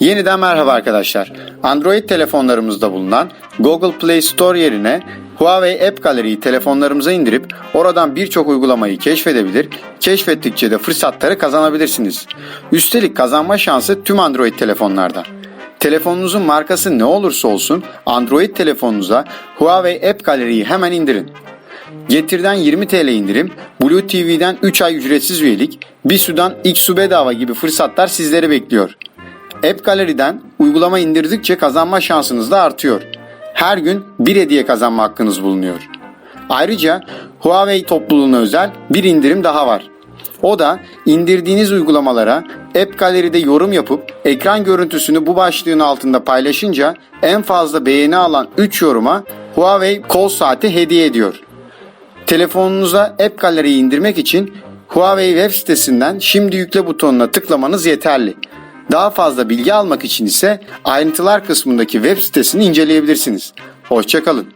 Yeniden merhaba arkadaşlar. Android telefonlarımızda bulunan Google Play Store yerine Huawei App Gallery'yi telefonlarımıza indirip oradan birçok uygulamayı keşfedebilir, keşfettikçe de fırsatları kazanabilirsiniz. Üstelik kazanma şansı tüm Android telefonlarda. Telefonunuzun markası ne olursa olsun Android telefonunuza Huawei App Gallery'yi hemen indirin. Getir'den 20 TL indirim, Blue TV'den 3 ay ücretsiz üyelik, Bisu'dan su bedava gibi fırsatlar sizleri bekliyor. App Gallery'den uygulama indirdikçe kazanma şansınız da artıyor. Her gün bir hediye kazanma hakkınız bulunuyor. Ayrıca Huawei topluluğuna özel bir indirim daha var. O da indirdiğiniz uygulamalara App Gallery'de yorum yapıp ekran görüntüsünü bu başlığın altında paylaşınca en fazla beğeni alan 3 yoruma Huawei kol saati hediye ediyor. Telefonunuza App Gallery'yi indirmek için Huawei web sitesinden şimdi yükle butonuna tıklamanız yeterli. Daha fazla bilgi almak için ise ayrıntılar kısmındaki web sitesini inceleyebilirsiniz. Hoşçakalın.